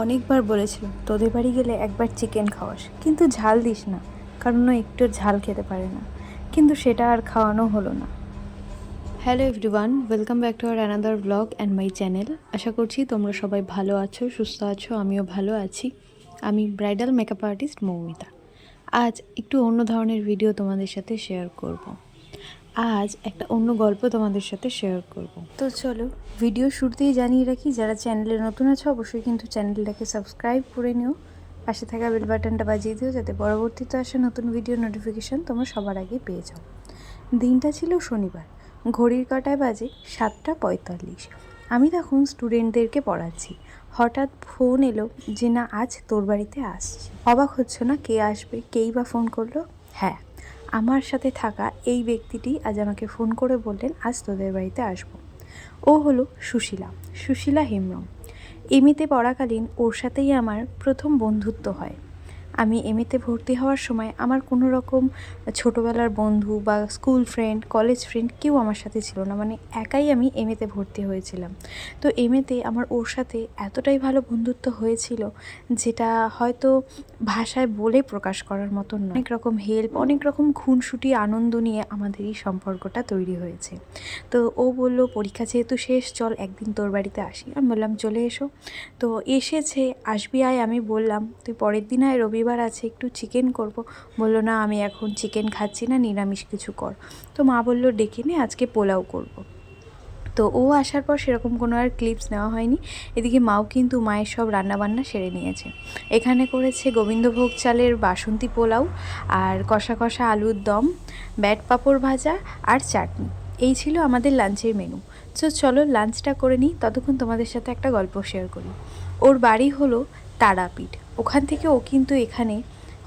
অনেকবার বলেছিল, তোদের বাড়ি গেলে একবার চিকেন খাওয়াস। কিন্তু ঝাল দিস না, কারণ ও একটু ঝাল খেতে পারে না। কিন্তু সেটা আর খাওয়ানো হলো না। Hello everyone welcome back to our another blog and my channel আশা করছি তোমরা সবাই ভালো আছো, সুস্থ আছো, আমিও ভালো আছি। আমি ব্রাইডাল মেকআপ আর্টিস্ট মৌমিতা। আজ একটু অন্য ধরনের ভিডিও তোমাদের সাথে শেয়ার করব। আজ একটা অন্য গল্প তোমাদের সাথে শেয়ার করব। তো চলো ভিডিও শুরুতেই জানিয়ে রাখি, যারা চ্যানেলে নতুন আছে, অবশ্যই কিন্তু চ্যানেলটাকে সাবস্ক্রাইব করে নিও। পাশে থাকা বেল বাটনটা বাজিয়ে দিও, যাতে পরবর্তীতে আসা নতুন ভিডিও নোটিফিকেশান তোমরা সবার আগে পেয়ে যাও। দিনটা ছিল শনিবার, ঘড়ির কাটায় বাজে সাতটা পঁয়তাল্লিশ। আমি তখন স্টুডেন্টদেরকে পড়াচ্ছি। হঠাৎ ফোন এলো যে, না, আজ তোর বাড়িতে আসছি। অবাক হচ্ছে না, কে আসবে, কেই বা ফোন করল? হ্যাঁ আমার সাথে থাকা এই ব্যক্তিটি আজ আমাকে ফোন করে বললেন, আজ তোদের বাড়িতে আসব। ও হলো সুশীলা সুশীলা হেমব্রম। এমিতে পড়াকালীন ওর সাথেই আমার প্রথম বন্ধুত্ব হয়। আমি এমএতে ভর্তি হওয়ার সময় আমার কোনো রকম ছোটোবেলার বন্ধু বা স্কুল ফ্রেন্ড কলেজ ফ্রেন্ড কেউ আমার সাথে ছিল না। মানে একাই আমি এমএতে ভর্তি হয়েছিলাম। তো এমএতে আমার ওর সাথে এতটাই ভালো বন্ধুত্ব হয়েছিল যেটা হয়তো ভাষায় বলে প্রকাশ করার মতন নয়। অনেক রকম হেল্প অনেক রকম খুনসুটি, আনন্দ নিয়ে আমাদের এই সম্পর্কটা তৈরি হয়েছে। তো ও বলল, পরীক্ষা যেহেতু শেষ, চল একদিন তোর বাড়িতে আসি। আমি বললাম, চলে এসো। তো এসেছে, আসবি আয়, আমি বললাম, তুই পরের দিন আয় রবিবার আছে, একটু চিকেন করব। বলল, না, আমি এখন চিকেন খাচ্ছি না, নিরামিষ কিছু কর। তো মা বলল, ডেকে নে, আজকে পোলাও করব। তো ও আসার পর সেরকম কোনো আর ক্লিপস নেওয়া হয়নি। এদিকে মাও কিন্তু মায়ের সব রান্নাবান্না সেরে নিয়েছে। এখানে করেছে গোবিন্দভোগ চালের বাসন্তী পোলাও আর কষা কষা আলুর দম, ব্যাট পাঁপড় ভাজা আর চাটনি। এই ছিল আমাদের লাঞ্চের মেনু তো চলো, লাঞ্চটা করে নিই। ততক্ষণ তোমাদের সাথে একটা গল্প শেয়ার করি। ওর বাড়ি হলো তারাপীঠ। ওখান থেকে ও কিন্তু এখানে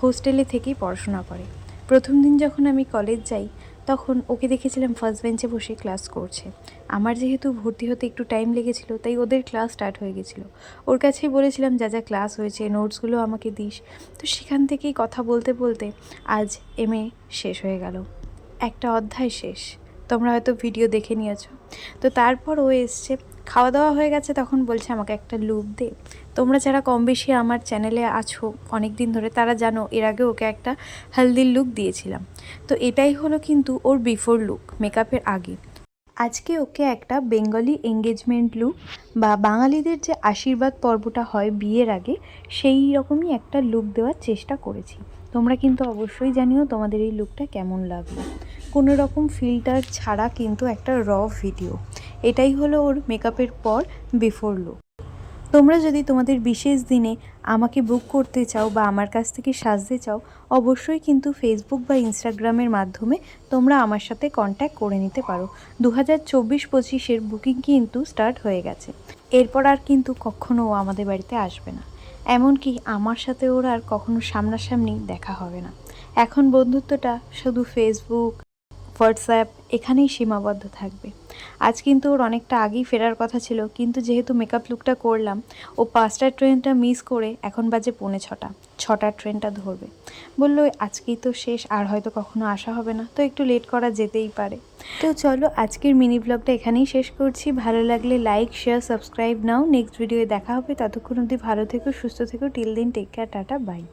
হোস্টেলে থেকেই পড়াশোনা করে। প্রথম দিন যখন আমি কলেজ যাই, তখন ওকে দেখেছিলাম ফার্স্ট বেঞ্চে বসে ক্লাস করছে। আমার যেহেতু ভর্তি হতে একটু টাইম লেগেছিল, তাই ওদের ক্লাস স্টার্ট হয়ে গেছিল। ওর কাছেই বলেছিলাম, যা যা ক্লাস হয়েছে নোটসগুলো আমাকে দিস। তো সেখান থেকেই কথা বলতে বলতে আজ এম এ শেষ হয়ে গেল। একটা অধ্যায় শেষ। তোমরা হয়তো ভিডিও দেখে নিয়েছো। তো তারপর ও এসছে খাওয়া দাওয়া হয়ে গেছে, তখন বলছে আমাকে একটা লুক দে। তোমরা যারা কম বেশি আমার চ্যানেলে আছো অনেক দিন ধরে তারা জানো এর আগে ওকে একটা হেলদির লুক দিয়েছিলাম। তো এটাই হলো কিন্তু ওর বিফোর লুক মেকআপের আগে। আজকে ওকে একটা বেঙ্গলি এঙ্গেজমেন্ট লুক বা বাঙালিদের যে আশীর্বাদ পর্বটা হয় বিয়ের আগে, সেই রকমই একটা লুক দেওয়ার চেষ্টা করেছি। তোমরা কিন্তু অবশ্যই জানিও তোমাদের এই লুকটা কেমন লাগল। কোনো রকম ফিল্টার ছাড়া কিন্তু একটা র ভিডিও এটাই হলো ওর মেকআপের পর বিফোর লুক তোমরা যদি তোমাদের বিশেষ দিনে আমাকে বুক করতে চাও বা আমার কাছ থেকে সাজতে চাও, অবশ্যই কিন্তু ফেসবুক বা ইনস্টাগ্রামের মাধ্যমে তোমরা আমার সাথে কন্ট্যাক্ট করে নিতে পারো। দু হাজার চব্বিশ পঁচিশের বুকিং কিন্তু স্টার্ট হয়ে গেছে। এরপর আর কিন্তু কখনও আমাদের বাড়িতে আসবে না। এমনকি আমার সাথে ওর আর কখনো সামনাসামনি দেখা হবে না। এখন বন্ধুত্বটা শুধু ফেসবুক হোয়াটসঅ্যাপ এখানেই সীমাবদ্ধ থাকবে। আজ কিন্তু ওর অনেকটা আগেই ফেরার কথা ছিল, কিন্তু যেহেতু মেকআপ লুকটা করলাম, ও পাঁচটার ট্রেনটা মিস করে এখন বাজে পৌনে ছটা, ছটার ট্রেনটা ধরবে। বলল, আজকেই তো শেষ, আর হয়তো কখনো আসা হবে না, তো একটু লেট করা যেতেই পারে। তো চলো, আজকের মিনি ব্লগটা এখানেই শেষ করছি। ভালো লাগলে লাইক শেয়ার সাবস্ক্রাইব নাও। নেক্সট ভিডিওয়ে দেখা হবে। ততক্ষণ অবধি ভালো থেকো, সুস্থ থেকো। টিল দিন টেক কেয়ার টাটা বাই